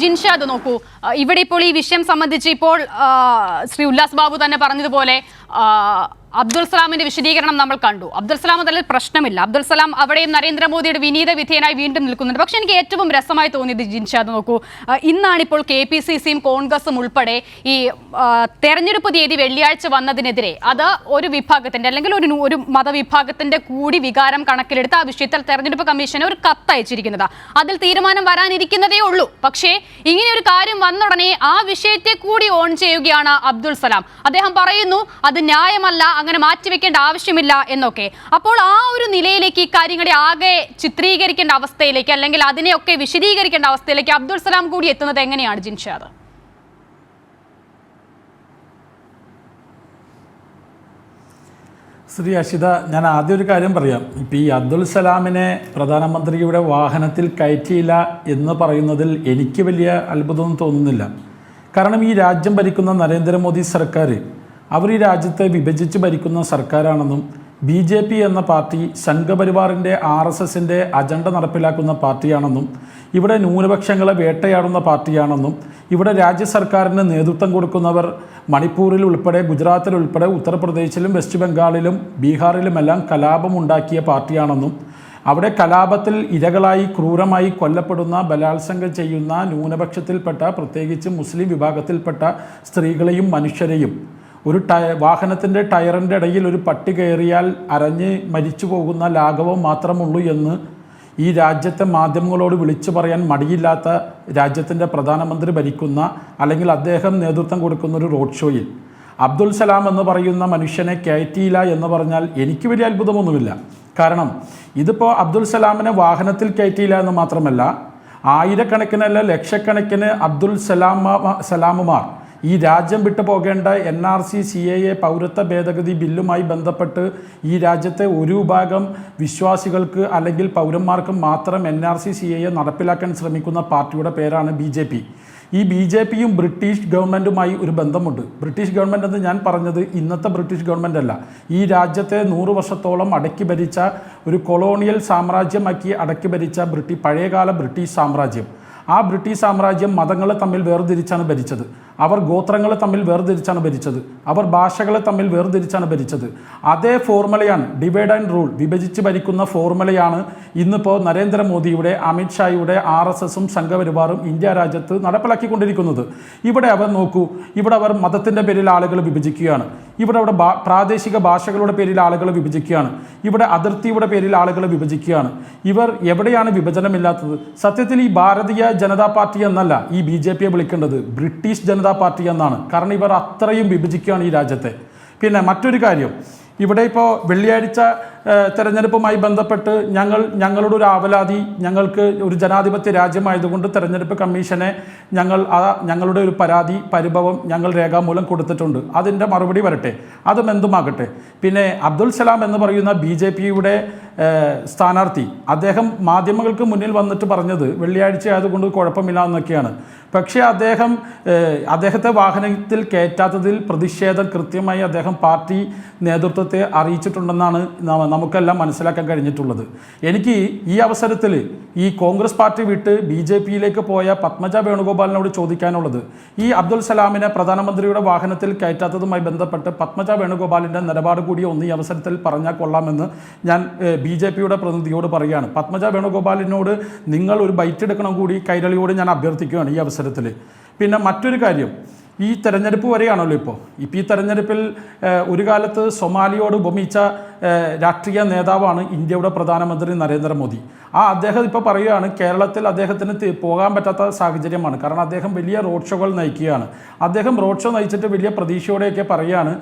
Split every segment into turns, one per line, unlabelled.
ജിൻഷാദ് നോക്കൂ. ഇവിടെ ഇപ്പോൾ ഈ വിഷയം സംബന്ധിച്ച് ഇപ്പോൾ ശ്രീ ഉല്ലാസ് ബാബു തന്നെ പറഞ്ഞതുപോലെ അബ്ദുൽ സലാമിന്റെ വിശദീകരണം നമ്മൾ കണ്ടു. അബ്ദുൽ സലാം അതിൽ പ്രശ്നമില്ല. അബ്ദുൽ സലാം അവിടെയും നരേന്ദ്രമോദിയുടെ വിനീത വിധേയനായി വീണ്ടും നിൽക്കുന്നുണ്ട്. പക്ഷെ എനിക്ക് ഏറ്റവും രസമായി തോന്നിയത് ജിൻഷാദ് നോക്കൂ. ഇന്നാണിപ്പോൾ കെ പി സി സിയും കോൺഗ്രസും ഉൾപ്പെടെ ഈ തെരഞ്ഞെടുപ്പ് തീയതി വെള്ളിയാഴ്ച വന്നതിനെതിരെ അത് ഒരു വിഭാഗത്തിന്റെ അല്ലെങ്കിൽ ഒരു ഒരു മതവിഭാഗത്തിന്റെ കൂടി വികാരം കണക്കിലെടുത്ത് ആ വിഷയത്തിൽ തെരഞ്ഞെടുപ്പ് കമ്മീഷന് ഒരു കത്ത് അയച്ചിരിക്കുന്നത്. അതിൽ തീരുമാനം വരാനിരിക്കുന്നതേ ഉള്ളൂ. പക്ഷേ ഇങ്ങനെ ഒരു കാര്യം വന്നുടനെ ആ വിഷയത്തെ കൂടി ഓൺ ചെയ്യുകയാണ് അബ്ദുൾ സലാം. അദ്ദേഹം പറയുന്നു അത് ന്യായമല്ല അങ്ങനെ മാറ്റിവെക്കേണ്ട ആവശ്യമില്ല എന്നൊക്കെ. അപ്പോൾ ആ ഒരു നിലയിലേക്ക് ഈ കാര്യങ്ങളെ ആകെ ചിത്രീകരിക്കേണ്ട അവസ്ഥയിലേക്ക് അല്ലെങ്കിൽ അതിനെയൊക്കെ വിശദീകരിക്കേണ്ട അവസ്ഥയിലേക്ക് അബ്ദുൾ സലാം കൂടി എത്തുന്നത് എങ്ങനെയാണ് ജിൻഷാദ്
ശ്രീ അഷിത ഞാൻ ആദ്യം ഒരു കാര്യം പറയാം. ഇപ്പം ഈ അബ്ദുൽ സലാമിനെ പ്രധാനമന്ത്രിയുടെ വാഹനത്തിൽ കയറ്റിയില്ല എന്ന് പറയുന്നതിൽ എനിക്ക് വലിയ അത്ഭുതമൊന്നും തോന്നുന്നില്ല. കാരണം ഈ രാജ്യം ഭരിക്കുന്ന നരേന്ദ്രമോദി സർക്കാർ അവർ ഈ രാജ്യത്തെ വിഭജിച്ച് ഭരിക്കുന്ന സർക്കാരാണെന്നും ബി ജെ പി എന്ന പാർട്ടി സംഘപരിവാറിന്റെ ആർ എസ് എസിന്റെ അജണ്ട നടപ്പിലാക്കുന്ന പാർട്ടിയാണെന്നും ഇവിടെ ന്യൂനപക്ഷങ്ങളെ വേട്ടയാടുന്ന പാർട്ടിയാണെന്നും ഇവിടെ രാജ്യ സർക്കാരിന് നേതൃത്വം കൊടുക്കുന്നവർ മണിപ്പൂരിൽ ഉൾപ്പെടെ ഗുജറാത്തിൽ ഉൾപ്പെടെ ഉത്തർപ്രദേശിലും വെസ്റ്റ് ബംഗാളിലും ബീഹാറിലുമെല്ലാം കലാപമുണ്ടാക്കിയ പാർട്ടിയാണെന്നും അവിടെ കലാപത്തിൽ ഇരകളായി ക്രൂരമായി കൊല്ലപ്പെടുന്ന ബലാത്സംഗം ചെയ്യുന്ന ന്യൂനപക്ഷത്തിൽപ്പെട്ട പ്രത്യേകിച്ച് മുസ്ലിം വിഭാഗത്തിൽപ്പെട്ട സ്ത്രീകളെയും മനുഷ്യരെയും ഒരു ടയ വാഹനത്തിന്റെ ടയറിന്റെ ഇടയിൽ ഒരു പട്ടി കയറിയാൽ അരഞ്ഞ് മരിച്ചു പോകുന്ന ലാഘവം മാത്രമുള്ളൂ എന്ന് ഈ രാജ്യത്തെ മാധ്യമങ്ങളോട് വിളിച്ചു പറയാൻ മടിയില്ലാത്ത രാജ്യത്തിന്റെ പ്രധാനമന്ത്രി ഭരിക്കുന്ന അല്ലെങ്കിൽ അദ്ദേഹം നേതൃത്വം കൊടുക്കുന്ന ഒരു റോഡ് ഷോയിൽ. അബ്ദുൽ സലാം എന്ന് പറയുന്ന മനുഷ്യനെ കയറ്റിയില്ല എന്ന് പറഞ്ഞാൽ എനിക്ക് വലിയ അത്ഭുതമൊന്നുമില്ല. കാരണം ഇതിപ്പോൾ അബ്ദുൽ സലാമിനെ വാഹനത്തിൽ കയറ്റിയില്ല എന്ന് മാത്രമല്ല ആയിരക്കണക്കിനല്ല ലക്ഷക്കണക്കിന് അബ്ദുൽ സലാമ സലാമുമാർ ഈ രാജ്യം വിട്ടു പോകേണ്ട N R C C A A പൗരത്വ ഭേദഗതി ബില്ലുമായി ബന്ധപ്പെട്ട് ഈ രാജ്യത്തെ ഒരു വിഭാഗം വിശ്വാസികൾക്ക് അല്ലെങ്കിൽ പൗരന്മാർക്ക് മാത്രം N R C C A A നടപ്പിലാക്കാൻ ശ്രമിക്കുന്ന പാർട്ടിയുടെ പേരാണ് ബി ജെ പി. ഈ ബി ജെ പിയും ബ്രിട്ടീഷ് ഗവൺമെന്റുമായി ഒരു ബന്ധമുണ്ട്. ബ്രിട്ടീഷ് ഗവൺമെന്റ് എന്ന് ഞാൻ പറഞ്ഞത് ഇന്നത്തെ ബ്രിട്ടീഷ് ഗവൺമെന്റ് അല്ല. ഈ രാജ്യത്തെ നൂറ് വർഷത്തോളം അടക്കി ഭരിച്ച ഒരു കൊളോണിയൽ സാമ്രാജ്യമാക്കി അടക്കി ഭരിച്ച ബ്രിട്ടീഷ് പഴയകാല ബ്രിട്ടീഷ് സാമ്രാജ്യം. ആ ബ്രിട്ടീഷ് സാമ്രാജ്യം മതങ്ങളെ തമ്മിൽ വേർതിരിച്ചാണ് ഭരിച്ചത്. അവർ ഗോത്രങ്ങളെ തമ്മിൽ വേർതിരിച്ചാണ് ഭരിച്ചത്. അവർ ഭാഷകളെ തമ്മിൽ വേർതിരിച്ചാണ് ഭരിച്ചത്. അതേ ഫോർമുലയാണ് ഡിവൈഡ് ആൻഡ് റൂൾ വിഭജിച്ച് ഭരിക്കുന്ന ഫോർമുലയാണ് ഇന്നിപ്പോൾ നരേന്ദ്രമോദിയുടെ അമിത്ഷായുടെ ആർ എസ് എസും സംഘപരിവാറും ഇന്ത്യ രാജ്യത്ത് നടപ്പിലാക്കിക്കൊണ്ടിരിക്കുന്നത്. ഇവിടെ അവർ നോക്കൂ ഇവിടെ അവർ മതത്തിന്റെ പേരിൽ ആളുകൾ വിഭജിക്കുകയാണ്. ഇവിടെ അവിടെ പ്രാദേശിക ഭാഷകളുടെ പേരിൽ ആളുകൾ വിഭജിക്കുകയാണ്. ഇവിടെ അതിർത്തിയുടെ പേരിൽ ആളുകൾ വിഭജിക്കുകയാണ്. ഇവർ എവിടെയാണ് വിഭജനമില്ലാത്തത്? സത്യത്തിൽ ഈ ഭാരതീയ ജനതാ പാർട്ടി എന്നല്ല ഈ ബി ജെ പിയെ വിളിക്കേണ്ടത്. ബ്രിട്ടീഷ് ജനതാ പാർട്ടി എന്നാണ്. കാരണം ഇവർ അത്രയും വിഭജിക്കുകയാണ് ഈ രാജ്യത്തെ. പിന്നെ മറ്റൊരു കാര്യം. ഇവിടെ ഇപ്പോൾ വെള്ളിയാഴ്ച തെരഞ്ഞെടുപ്പുമായി ബന്ധപ്പെട്ട് ഞങ്ങൾ ഞങ്ങളുടെ ഒരു ആവലാതി ഞങ്ങൾക്ക് ഒരു ജനാധിപത്യ രാജ്യമായതുകൊണ്ട് തെരഞ്ഞെടുപ്പ് കമ്മീഷനെ ഞങ്ങൾ ആ ഞങ്ങളുടെ ഒരു പരാതി പരിഭവം ഞങ്ങൾ രേഖാമൂലം കൊടുത്തിട്ടുണ്ട്. അതിന്റെ മറുപടി വരട്ടെ. അതും എന്തുമാകട്ടെ. പിന്നെ അബ്ദുൽ സലാം എന്ന് പറയുന്ന ബി ജെ പിയുടെ സ്ഥാനാർത്ഥി അദ്ദേഹം മാധ്യമങ്ങൾക്ക് മുന്നിൽ വന്നിട്ട് പറഞ്ഞത് വെള്ളിയാഴ്ച ആയതുകൊണ്ട് കുഴപ്പമില്ല എന്നൊക്കെയാണ്. പക്ഷേ അദ്ദേഹം അദ്ദേഹത്തെ വാഹനത്തിൽ കയറ്റാത്തതിൽ പ്രതിഷേധം കൃത്യമായി അദ്ദേഹം പാർട്ടി നേതൃത്വത്തെ അറിയിച്ചിട്ടുണ്ടെന്നാണ് ന- നമുക്കെല്ലാം മനസ്സിലാക്കാൻ കഴിഞ്ഞിട്ടുള്ളത്. എനിക്ക് ഈ അവസരത്തിൽ ഈ കോൺഗ്രസ് പാർട്ടി വിട്ട് ബി ജെ പിയിലേക്ക് പോയ പത്മജ വേണുഗോപാലിനോട് ചോദിക്കാനുള്ളത് ഈ അബ്ദുൽ സലാമിനെ പ്രധാനമന്ത്രിയുടെ വാഹനത്തിൽ കയറ്റാത്തതുമായി ബന്ധപ്പെട്ട് പത്മജ വേണുഗോപാലിന്റെ നിലപാട് കൂടി ഒന്ന് ഈ അവസരത്തിൽ പറഞ്ഞാൽ കൊള്ളാമെന്ന് ഞാൻ ബി ജെ പിയുടെ പ്രതിനിധിയോട് പറയുകയാണ്. പത്മജ വേണുഗോപാലിനോട് നിങ്ങൾ ഒരു ബൈറ്റ് എടുക്കണം കൂടി കൈരളിയോട് ഞാൻ അഭ്യർത്ഥിക്കുകയാണ് ഈ അവസരത്തിൽ. പിന്നെ മറ്റൊരു കാര്യം ഈ തെരഞ്ഞെടുപ്പ് വരെയാണല്ലോ ഇപ്പോൾ. ഇപ്പോൾ ഈ തെരഞ്ഞെടുപ്പിൽ ഒരു കാലത്ത് സൊമാലിയോട് ഉപമിച്ച രാഷ്ട്രീയ നേതാവാണ് ഇന്ത്യയുടെ പ്രധാനമന്ത്രി നരേന്ദ്രമോദി. ആ അദ്ദേഹം ഇപ്പോൾ പറയുകയാണ് കേരളത്തിൽ അദ്ദേഹത്തിന് പോകാൻ പറ്റാത്ത സാഹചര്യമാണ്. കാരണം അദ്ദേഹം വലിയ റോഡ് ഷോകൾ നയിക്കുകയാണ്. അദ്ദേഹം റോഡ് ഷോ നയിച്ചിട്ട് വലിയ പ്രതീക്ഷയോടെയൊക്കെ പറയുകയാണ്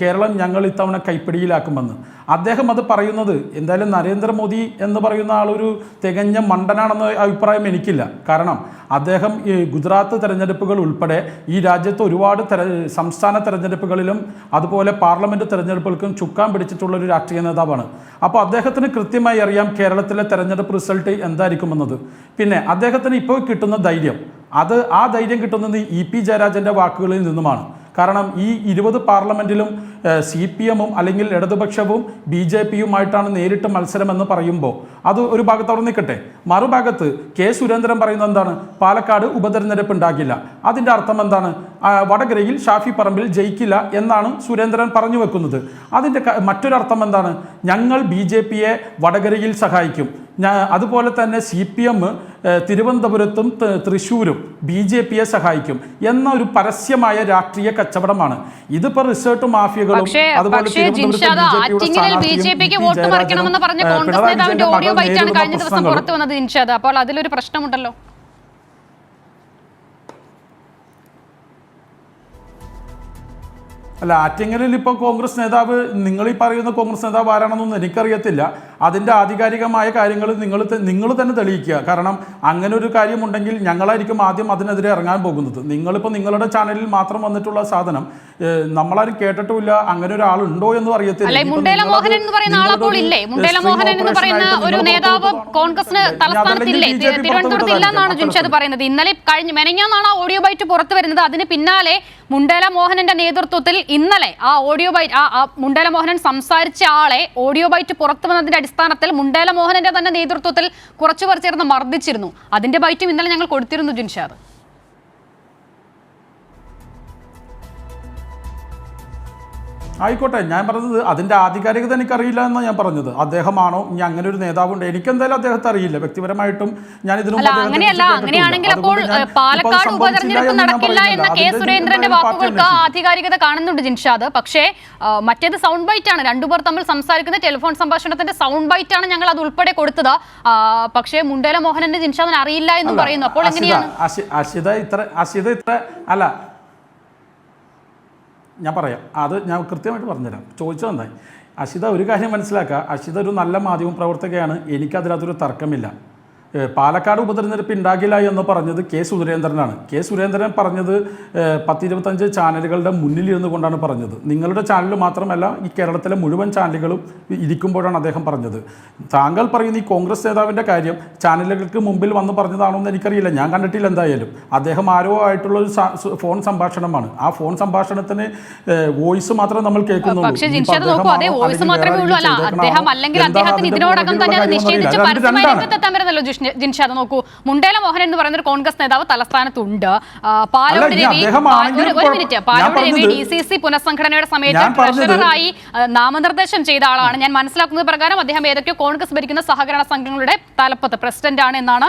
കേരളം ഞങ്ങൾ ഇത്തവണ കൈപ്പിടിയിലാക്കുമെന്ന്. അദ്ദേഹം അത് പറയുന്നത് എന്തായാലും നരേന്ദ്രമോദി എന്ന് പറയുന്ന ആളൊരു തികഞ്ഞ മണ്ടനാണെന്ന അഭിപ്രായം എനിക്കില്ല. കാരണം അദ്ദേഹം ഈ ഗുജറാത്ത് തെരഞ്ഞെടുപ്പുകൾ ഉൾപ്പെടെ ഈ രാജ്യത്ത് ഒരുപാട് തെര സംസ്ഥാന തെരഞ്ഞെടുപ്പുകളിലും അതുപോലെ പാർലമെന്റ് തെരഞ്ഞെടുപ്പുകൾക്കും ചുക്കാൻ പിടിച്ചിട്ടുള്ള ഒരു രാഷ്ട്രീയ നേതാവാണ്. അപ്പോൾ അദ്ദേഹത്തിന് കൃത്യമായി അറിയാം കേരളത്തിലെ തെരഞ്ഞെടുപ്പ് റിസൾട്ട് എന്തായിരിക്കുമെന്നത്. പിന്നെ അദ്ദേഹത്തിന് ഇപ്പോൾ കിട്ടുന്ന ധൈര്യം. അത് ആ ധൈര്യം കിട്ടുന്നത് ഇ പി ജയരാജന്റെ വാക്കുകളിൽ നിന്നുമാണ്. കാരണം ഈ ഇരുപത് പാർലമെന്റിലും സി പി എമ്മും അല്ലെങ്കിൽ ഇടതുപക്ഷവും ബി ജെ പിയുമായിട്ടാണ് നേരിട്ട് മത്സരം എന്ന് പറയുമ്പോൾ അത് ഒരു ഭാഗത്ത് അവിടെ നിൽക്കട്ടെ. മറുഭാഗത്ത് കെ സുരേന്ദ്രൻ പറയുന്നത് എന്താണ്? പാലക്കാട് ഉപതെരഞ്ഞെടുപ്പ് ഉണ്ടാകില്ല അതിന്റെ അർത്ഥം എന്താണ്? വടകരയിൽ ഷാഫി പറമ്പിൽ ജയിക്കില്ല എന്നാണ് സുരേന്ദ്രൻ പറഞ്ഞു വെക്കുന്നത്. അതിന്റെ മറ്റൊരർത്ഥം എന്താണ്? ഞങ്ങൾ ബി ജെ പിയെ വടകരയിൽ സഹായിക്കും. ഞാ- അതുപോലെ തന്നെ സി പി എം തിരുവനന്തപുരത്തും തൃശ്ശൂരും ബി ജെ പിയെ സഹായിക്കും എന്ന ഒരു പരസ്യമായ രാഷ്ട്രീയ കച്ചവടമാണ്. ഇതിപ്പോ റിസർട്ട് മാഫിയകളും
അപ്പോൾ അതിലൊരു പ്രശ്നമുണ്ടല്ലോ.
അല്ല ആറ്റിങ്ങലിൽ ഇപ്പോൾ കോൺഗ്രസ് നേതാവ് നിങ്ങൾ ഈ പറയുന്ന കോൺഗ്രസ് നേതാവ് ആരാണെന്നൊന്നും എനിക്കറിയത്തില്ല. അതിന്റെ ആധികാരികമായ കാര്യങ്ങൾ നിങ്ങൾ നിങ്ങൾ തന്നെ തെളിയിക്കുക. കാരണം അങ്ങനെ ഒരു കാര്യമുണ്ടെങ്കിൽ ഞങ്ങളായിരിക്കും ആദ്യം അതിനെതിരെ ഇറങ്ങാൻ പോകുന്നത്. നിങ്ങളിപ്പോൾ നിങ്ങളുടെ ചാനലിൽ മാത്രം വന്നിട്ടുള്ള സാധനം നമ്മളാരും കേട്ടിട്ടുമില്ല അങ്ങനെ ഒരാളുണ്ടോ എന്ന് അറിയത്തില്ല?
കോൺഗ്രസിന് തലസ്ഥാനത്തില്ലേ? തിരുവനന്തപുരത്ത് ഇല്ലെന്നാണ് ജുൻഷാദ് പറയുന്നത്. ഇന്നലെ കഴിഞ്ഞ മെനഞ്ഞാന്നാണ് ആ ഓഡിയോ ബൈറ്റ് പുറത്തു വരുന്നത്. അതിന് പിന്നാലെ മുണ്ടേല മോഹനന്റെ നേതൃത്വത്തിൽ ഇന്നലെ ആ ഓഡിയോ ബൈറ്റ് ആ ആ മുണ്ടേല മോഹനൻ സംസാരിച്ച ആളെ ഓഡിയോ ബൈറ്റ് പുറത്തു വന്നതിന്റെ അടിസ്ഥാനത്തിൽ മുണ്ടേല മോഹനന്റെ തന്നെ നേതൃത്വത്തിൽ കുറച്ചു പേർ ചേർന്ന് മർദ്ദിച്ചിരുന്നു. അതിന്റെ ബൈറ്റും ഇന്നലെ ഞങ്ങൾ കൊടുത്തിരുന്നു ജുൻഷാദ്.
ആയിക്കോട്ടെ ഞാൻ പറഞ്ഞത് അതിന്റെ ആധികാരികത എനിക്കറിയില്ല എന്നാണ് ഞാൻ പറഞ്ഞത്. അദ്ദേഹമാണോ? ഇനി അങ്ങനെ ഒരു നേതാവുണ്ട്. എനിക്കെന്തായാലും അദ്ദേഹത്തെ അറിയില്ല. വ്യക്തിപരമായിട്ടും ഞാൻ ഇതിനു
അങ്ങനെയല്ല. അങ്ങനെയാണെങ്കിൽ അപ്പോൾ പാലക്കാട് ഉപതെരഞ്ഞെടുപ്പ് നടക്കില്ല എന്ന കെ സുരേന്ദ്രന്റെ വാക്കുകൾക്ക് ആധികാരികത കാണുന്നുണ്ട് ജിൻഷാദ്. പക്ഷേ മറ്റേത് സൗണ്ട് ബൈറ്റ് ആണ്. രണ്ടുപേർ തമ്മിൽ സംസാരിക്കുന്ന ടെലിഫോൺ സംഭാഷണത്തിന്റെ സൗണ്ട് ബൈറ്റ് ആണ് ഞങ്ങൾ അത് ഉൾപ്പെടെ കൊടുത്തത്. പക്ഷേ മുണ്ടേല മോഹനന്റെ ജിൻഷാദിന് അറിയില്ല എന്ന് പറയുന്നു. അപ്പോൾ എങ്ങനെയാണ്?
അശിത ഇത്ര അശിത ഇത്ര അല്ല ഞാൻ പറയാം. അത് ഞാൻ കൃത്യമായിട്ട് പറഞ്ഞുതരാം. ചോദിച്ചത് നന്നായി. അഷിത ഒരു കാര്യം മനസ്സിലാക്കുക. അഷിത ഒരു നല്ല മാധ്യമ പ്രവർത്തകയാണ് എനിക്കതിനകത്തൊരു തർക്കമില്ല. പാലക്കാട് ഉപതെരഞ്ഞെടുപ്പ് ഉണ്ടാകില്ല എന്ന് പറഞ്ഞത് കെ സുരേന്ദ്രനാണ്. കെ സുരേന്ദ്രൻ പറഞ്ഞത് പത്തിരുപത്തഞ്ച് ചാനലുകളുടെ മുന്നിലിരുന്നു കൊണ്ടാണ് പറഞ്ഞത്. നിങ്ങളുടെ ചാനൽ മാത്രമല്ല ഈ കേരളത്തിലെ മുഴുവൻ ചാനലുകളും ഇരിക്കുമ്പോഴാണ് അദ്ദേഹം പറഞ്ഞത്. താങ്കൾ പറയുന്ന ഈ കോൺഗ്രസ് നേതാവിന്റെ കാര്യം ചാനലുകൾക്ക് മുമ്പിൽ വന്ന് പറഞ്ഞതാണോ എന്ന് എനിക്കറിയില്ല. ഞാൻ കണ്ടിട്ടില്ല എന്തായാലും. അദ്ദേഹം ആരോ ആയിട്ടുള്ള ഒരു ഫോൺ സംഭാഷണമാണ്. ആ ഫോൺ സംഭാഷണത്തിന് വോയിസ് മാത്രം നമ്മൾ കേൾക്കുന്നുള്ളൂ.
അല്ല അദ്ദേഹം അല്ലെങ്കിൽ അദ്ദേഹത്തിന് ഇതിനോടകം തന്നെ. നിശ്ചയിച്ച് പരസ്യമായി രംഗത്തെത്താൻ വരുന്നല്ലോ ജിൻഷാദ് നോക്കൂ. മുണ്ടേല മോഹൻ എന്ന് പറയുന്ന ഒരു കോൺഗ്രസ് നേതാവ് തലസ്ഥാനത്തുണ്ട്. പാലോട് രവി ഒരു- minute. Palode Ravi D C C പുനഃസംഘടനയുടെ സമയത്ത് ട്രഷററായി നാമനിർദ്ദേശം ചെയ്ത ആളാണ്. ഞാൻ മനസ്സിലാക്കുന്നത് പ്രകാരം അദ്ദേഹം ഏതൊക്കെയോ കോൺഗ്രസ് ഭരിക്കുന്ന സഹകരണ സംഘങ്ങളുടെ തലപ്പത്ത് പ്രസിഡന്റ് ആണ് എന്നാണ്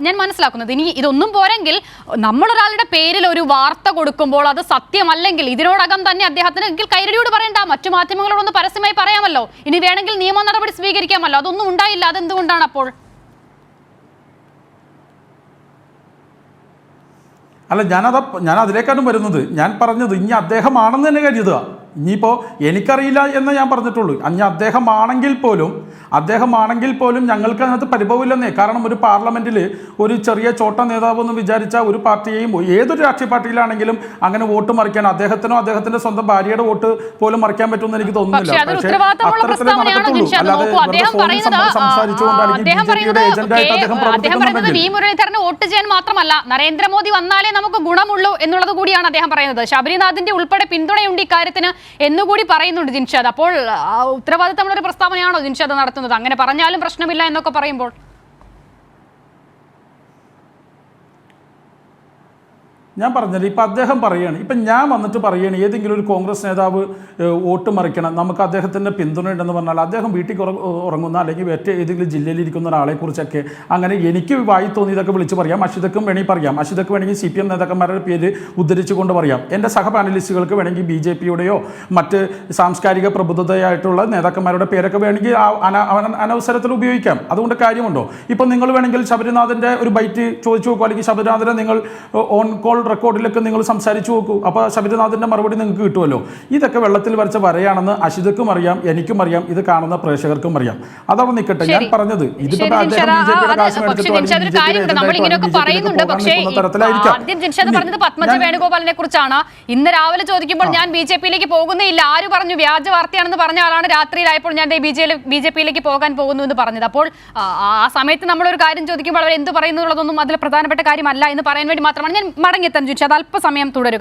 ഞാൻ മനസ്സിലാക്കുന്നത്. ഇനി ഇതൊന്നും പോരെങ്കിൽ നമ്മളൊരാളുടെ പേരിൽ ഒരു വാർത്ത കൊടുക്കുമ്പോൾ അത് സത്യമല്ലെങ്കിൽ ഇതിനോടകം തന്നെ അദ്ദേഹത്തിന് എങ്കിൽ കൈരടിയോട് പറയണ്ട. മറ്റു മാധ്യമങ്ങളോടൊന്ന് പരസ്യമായി പറയാമല്ലോ. ഇനി വേണമെങ്കിൽ നിയമ നടപടി സ്വീകരിക്കാമല്ലോ. അതൊന്നും ഉണ്ടായില്ല. അതെന്തുകൊണ്ടാണ് അപ്പോൾ?
അല്ല ഞാനത് ഞാൻ അതിലേക്കാണ് വരുന്നത്. ഞാൻ പറഞ്ഞത് ഇനി അദ്ദേഹമാണെന്ന് തന്നെ കരുതുക. ഇനിയിപ്പോൾ എനിക്കറിയില്ല എന്ന് ഞാൻ പറഞ്ഞിട്ടുള്ളൂ. ഇനി അദ്ദേഹമാണെങ്കിൽ പോലും അദ്ദേഹമാണെങ്കിൽ പോലും ഞങ്ങൾക്ക് അതിനകത്ത് പരിഭവമില്ലെന്നേ. കാരണം ഒരു പാർലമെന്റിൽ ഒരു ചെറിയ ചോട്ട നേതാവ് എന്ന് വിചാരിച്ച ഒരു പാർട്ടിയെയും ഏതൊരു രാഷ്ട്രീയ പാർട്ടിയിലാണെങ്കിലും അങ്ങനെ വോട്ട് മറിക്കാൻ അദ്ദേഹത്തിനോ അദ്ദേഹത്തിന്റെ സ്വന്തം ഭാര്യയുടെ വോട്ട് പോലും മറിക്കാൻ പറ്റുമെന്ന് എനിക്ക് തോന്നുന്നില്ല.
പക്ഷേ
അത്തരത്തിലേ.
ജിൻഷാദ്
അല്ലാതെ
നോക്കൂ അദ്ദേഹം
ഏജന്റായിട്ട് പ്രവർത്തിക്കുന്നുണ്ടെങ്കിൽ.
വോട്ട് ചെയ്യാൻ മാത്രമല്ല നരേന്ദ്രമോദി വന്നാലേ നമുക്ക് ഗുണമുള്ളൂ എന്നുള്ളത് കൂടിയാണ് അദ്ദേഹം പറയുന്നത്. ശബരിനാഥിന്റെ ഉൾപ്പെടെ പിന്തുണയുണ്ട് ഇക്കാര്യത്തിന് എന്നുകൂടി പറയുന്നുണ്ട് ജിൻഷാദ്. അപ്പോൾ ഉത്തരവാദിത്തമുള്ള ഒരു പ്രസ്താവനയാണോ ജിൻഷാദ് നടത്തുന്നത്? അങ്ങനെ പറഞ്ഞാലും പ്രശ്നമില്ല എന്നൊക്കെ പറയുമ്പോൾ
ഞാൻ പറഞ്ഞല്ലോ ഇപ്പം അദ്ദേഹം പറയുകയാണ് ഇപ്പം ഞാൻ വന്നിട്ട് പറയുകയാണ് ഏതെങ്കിലും ഒരു കോൺഗ്രസ് നേതാവ് വോട്ട് മറിക്കണം. നമുക്ക് അദ്ദേഹത്തിന്റെ പിന്തുണയുണ്ടെന്ന് പറഞ്ഞാൽ അദ്ദേഹം വീട്ടിൽ ഉറ- ഉറങ്ങുന്ന അല്ലെങ്കിൽ മറ്റേ ഏതെങ്കിലും ജില്ലയിൽ ഇരിക്കുന്ന ഒരാളെക്കുറിച്ചൊക്കെ അങ്ങനെ എനിക്ക് വായി തോന്നിയതൊക്കെ വിളിച്ച് പറയാം. അഷിതക്കും വേണമെങ്കിൽ പറയാം. അഷിതക്ക് വേണമെങ്കിൽ സി പി എം നേതാക്കന്മാരുടെ പേര് ഉദ്ധരിച്ചുകൊണ്ട് പറയാം. എന്റെ സഹ പാനലിസ്റ്റുകൾക്ക് വേണമെങ്കിൽ ബി ജെ പിയുടെയോ മറ്റ് സാംസ്കാരിക പ്രബുദ്ധതയായിട്ടുള്ള നേതാക്കന്മാരുടെ പേരൊക്കെ വേണമെങ്കിൽ അനവസരത്തിൽ ഉപയോഗിക്കാം. അതുകൊണ്ട് കാര്യമുണ്ടോ? ഇപ്പം നിങ്ങൾ വേണമെങ്കിൽ ശബരിനാഥന്റെ ഒരു ബൈറ്റ് ചോദിച്ചു നോക്കുക അല്ലെങ്കിൽ ശബരിനാഥനെ നിങ്ങൾ ഓൺ കോൾ റെക്കോർഡിലൊക്കെ നിങ്ങൾ സംസാരിച്ചു നോക്കൂ. അപ്പോൾ ശബരിനാഥിന്റെ മറുപടി നിങ്ങൾക്ക് കിട്ടുമല്ലോ. ഇതൊക്കെ വെള്ളത്തിൽ വരച്ച വരയാണെന്ന് അഷിതക്കും അറിയാം എനിക്കും അറിയാം ഇത് കാണുന്ന പ്രേക്ഷകർക്കും അറിയാം. അതവിടെ നിൽക്കട്ടെ ഞാൻ. പറഞ്ഞത് ഇതിപ്പോൾ.
ആദ്യം ജിൻഷാദ് പറഞ്ഞത് പത്മജ വേണുഗോപാലിനെ കുറിച്ചാണ്. ഇന്ന് രാവിലെ ചോദിക്കുമ്പോൾ ഞാൻ ബി ജെ പിയിലേക്ക് പോകുന്നില്ല ആര് പറഞ്ഞു? വ്യാജ വാർത്തയാണെന്ന് പറഞ്ഞ ആളാണ് രാത്രിയിലായപ്പോൾ ഞാൻ ബി ജെ പിയിലേക്ക് പോകാൻ പോകുന്നു എന്ന് പറഞ്ഞത്. അപ്പോൾ ആ, സമയത്ത് നമ്മളൊരു കാര്യം ചോദിക്കുമ്പോൾ അവർ എന്ത് പറയുന്നു എന്നുള്ളതൊന്നും അതിൽ പ്രധാനപ്പെട്ട കാര്യമല്ല എന്ന് പറയാൻ വേണ്ടി മാത്രമാണ് ഞാൻ മടങ്ങിയെത്താൻ ചോദിച്ചത് അത് അല്പസമയം തുടരുക.